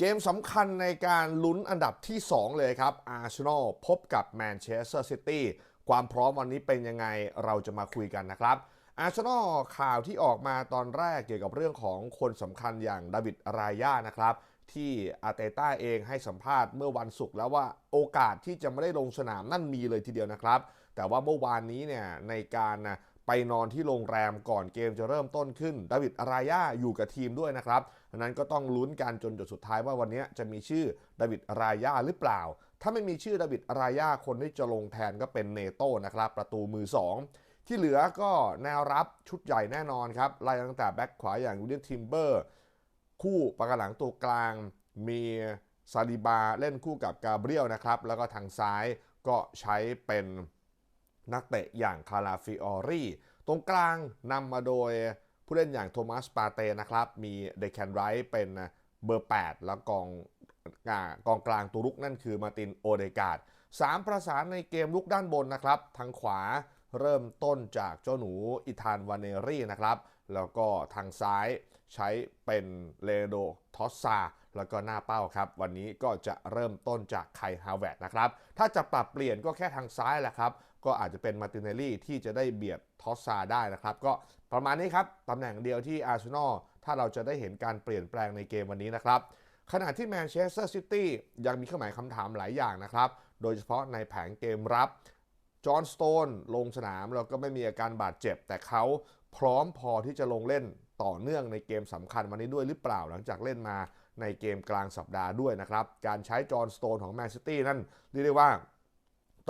เกมสำคัญในการลุ้นอันดับที่ 2 เลยครับอาร์เซนอลพบกับแมนเชสเตอร์ซิตี้ความพร้อมวันนี้เป็นยังไงเราจะมาคุยกันนะครับอาร์เซนอลข่าวที่ออกมาตอนแรกเกี่ยวกับเรื่องของคนสำคัญอย่างดาวิดรายานะครับ ที่อาเตต้าเองให้สัมภาษณ์เมื่อวันศุกร์แล้วว่าโอกาสที่จะไม่ได้ลงสนามนั่นมีเลยทีเดียวนะครับ แต่ว่าเมื่อวานนี้เนี่ยในการนะ ไปนอนที่โรงแรมก่อนเกมจะเริ่มต้นขึ้นดาวิดอารายาอยู่กับทีมด้วยนะครับดังนั้นก็ต้องลุ้นกันจนจุดสุดท้ายว่าวันนี้จะมีชื่อดาวิดอารายาหรือเปล่า ถ้าไม่มีชื่อดาวิดอารายาคนที่จะลงแทนก็เป็นเนโต้นะครับ ประตูมือ 2 ที่เหลือก็แนวรับชุดใหญ่แน่นอนครับไล่ตั้งแต่แบ็คขวาอย่างวิลเลียมทิมเบอร์คู่ปากหลังตัวกลางมีซาลิบาเล่นคู่กับกาเบรียลนะครับแล้วก็ทางซ้ายก็ใช้เป็น นักเตะอย่างคาราฟิออรี่ตรงกลางนำมาโดยผู้เล่นอย่างโทมัสปาเตนะครับ มีเดคแคนไรท์เป็นเบอร์ 8 แล้วกองกองกลางตัวรุกนั่นคือมาตินโอเดกาดสามประสานในเกมลุกด้านบนนะครับ ทางขวาเริ่มต้นจากเจ้าหนูอิธานวานเนรี่นะครับ แล้วก็ทางซ้ายใช้เป็นเลโดทอสซา แล้วก็หน้าเป้าครับ วันนี้ก็จะเริ่มต้นจากไคฮาวเวตนะครับ ถ้าจะปรับเปลี่ยนก็แค่ทางซ้ายแหละครับ ก็อาจจะเป็นมาตินเนลลี่ที่จะได้เบียดทอสซาได้นะครับ ก็ประมาณนี้ครับ ตำแหน่งเดียวที่อาร์เซนอลถ้าเราจะได้เห็นการเปลี่ยนแปลงในเกมวันนี้นะครับ ขณะที่แมนเชสเตอร์ซิตี้ยังมีเครื่อหมายคำถามหลายอย่างนะครับ โดยเฉพาะในแผงเกมรับจอห์นสโตนลงสนามแล้วก็ไม่มีอาการบาดเจ็บ แต่เขาพร้อมพอที่จะลงเล่น ต่อเนื่องในเกมสำคัญวันนี้ด้วยหรือเปล่าหลังจากเล่นมาในเกมกลางสัปดาห์ด้วยนะครับ การใช้จอห์นสโตนของแมนซิตี้นั่นเรียกได้ว่า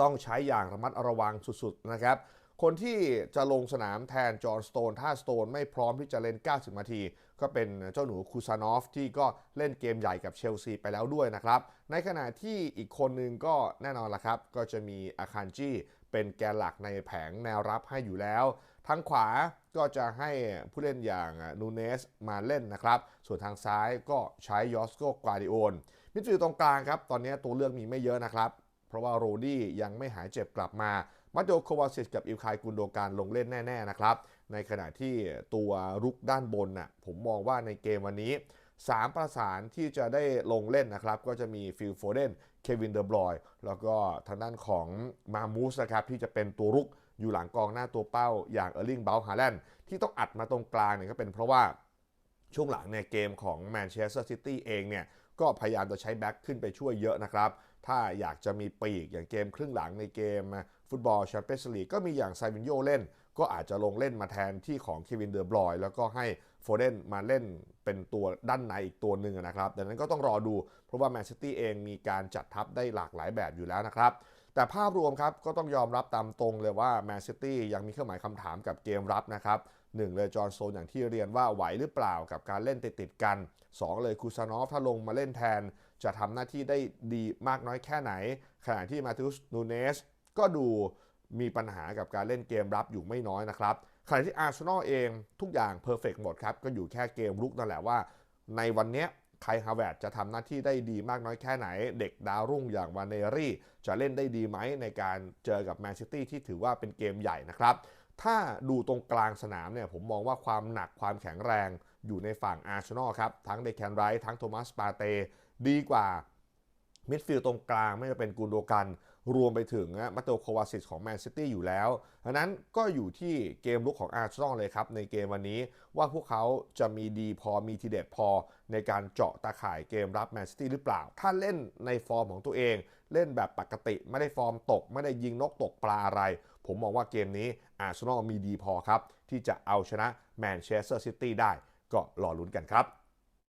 ต้องใช้อย่างระมัดระวังสุดๆนะครับ คนที่จะลงสนามแทนจอห์นสโตน ถ้าสโตนไม่พร้อมที่จะเล่น 90 นาที ก็เป็นเจ้าหนูคูซานอฟที่ก็เล่นเกมใหญ่กับเชลซีไปแล้วด้วยนะครับ ในขณะที่อีกคนนึงก็แน่นอนละครับ ก็จะมีอาคารจี เป็นแกนหลักในแผงแนวรับให้อยู่แล้ว ทางขวาก็จะให้ผู้เล่นอย่างนูเนสมาเล่นนะครับ ส่วนทางซ้ายก็ใช้ยอสโกกวาดิโอนมิดฟิลด์ตรงกลางครับ ตอนนี้ตัวเลือกมีไม่เยอะนะครับ เพราะว่าโรดี้ยังไม่หายเจ็บกลับมา มาโดโควาซิสกับอิลคายกุนโดการลงเล่นแน่ ๆ นะครับ ในขณะที่ตัวรุกด้านบนน่ะผมมองว่าในเกมวันนี้ 3 ประสานที่จะได้ลงเล่นนะครับ ก็จะมีฟิลโฟเดน เควินเดอร์บลอย แล้วก็ทางด้านของมามูสนะครับ ที่จะเป็นตัวรุกอยู่หลังกองหน้าตัวเป้าอย่างเออร์ลิงเบลฮาแลนด์ที่ต้องอัดมาตรงกลางเนี่ยก็เป็นเพราะว่าช่วงหลังเนี่ยเกมของแมนเชสเตอร์ซิตี้เองเนี่ยก็พยายามจะใช้แบ็คขึ้นไปช่วยเยอะนะครับ ถ้าอยากจะมีปีกอย่างเกมครึ่งหลังในเกมฟุตบอลแชมเปี้ยนส์ลีกก็มีอย่างไซวินโยเล่น ก็อาจจะลงเล่นมาแทนที่ของเควินเดอร์บลอย แล้วก็ให้โฟเดนมาเล่นเป็นตัวด้านในอีกตัวหนึ่งนะครับดังนั้นก็ต้องรอดู เพราะว่าแมนซิตี้เองมีการจัดทัพได้หลากหลายแบบอยู่แล้วนะครับ แต่ภาพรวมครับก็ต้องยอมรับตามตรงเลยว่าแมนซิตี้ยังมีเครื่องหมายคำถามกับเกมรับนะครับหนึ่งเลยจอร์นโซนอย่างที่เรียนว่าไหวหรือเปล่ากับการเล่นติดติดกัน 2 เลยคูซานอฟถ้าลงมาเล่นแทน จะทำหน้าที่ได้ดีมากน้อยแค่ไหน ขณะที่มาติอุสนูเนสก็ดู มีปัญหากับการเล่นเกมรับอยู่ไม่น้อยนะครับขณะที่อาร์เซนอลเองทุกอย่างเพอร์เฟกหมดครับ ก็อยู่แค่เกมรุกนั่นแหละว่า ในวันนี้ไคฮาวเวตจะทำหน้าที่ได้ดีมากน้อยแค่ไหน เด็กดาวรุ่งอย่างวานเนรี่ จะเล่นได้ดีไหมในการเจอกับแมนซิตี้ที่ถือว่าเป็นเกมใหญ่นะครับ ถ้าดูตรงกลางสนามเนี่ยผมมองว่าความหนักความแข็งแรงอยู่ในฝั่งอาร์เซนอลครับ ทั้งเดคแคนไรท์ทั้งโทมัสปาเตดีกว่ามิดฟิลด์ตรงกลางไม่ว่าเป็นกูนโดกัน รวมไปถึงมาโตโควาซิสของแมนซิตี้อยู่แล้วดังนั้นก็อยู่ที่เกมลุกของอาร์เซนอลเลยครับ ในเกมวันนี้ว่าพวกเขาจะมีดีพอมีทีเด็ดพอในการเจาะตาข่ายเกมรับแมนซิตี้หรือเปล่า ถ้าเล่นในฟอร์มของตัวเอง เล่นแบบปกติไม่ได้ฟอร์มตก ไม่ได้ยิงนกตกปลาอะไร ผมมองว่าเกมนี้อาร์เซนอลมีดีพอครับ ที่จะเอาชนะแมนเชสเตอร์ซิตี้ได้ก็รอลุ้นกันครับ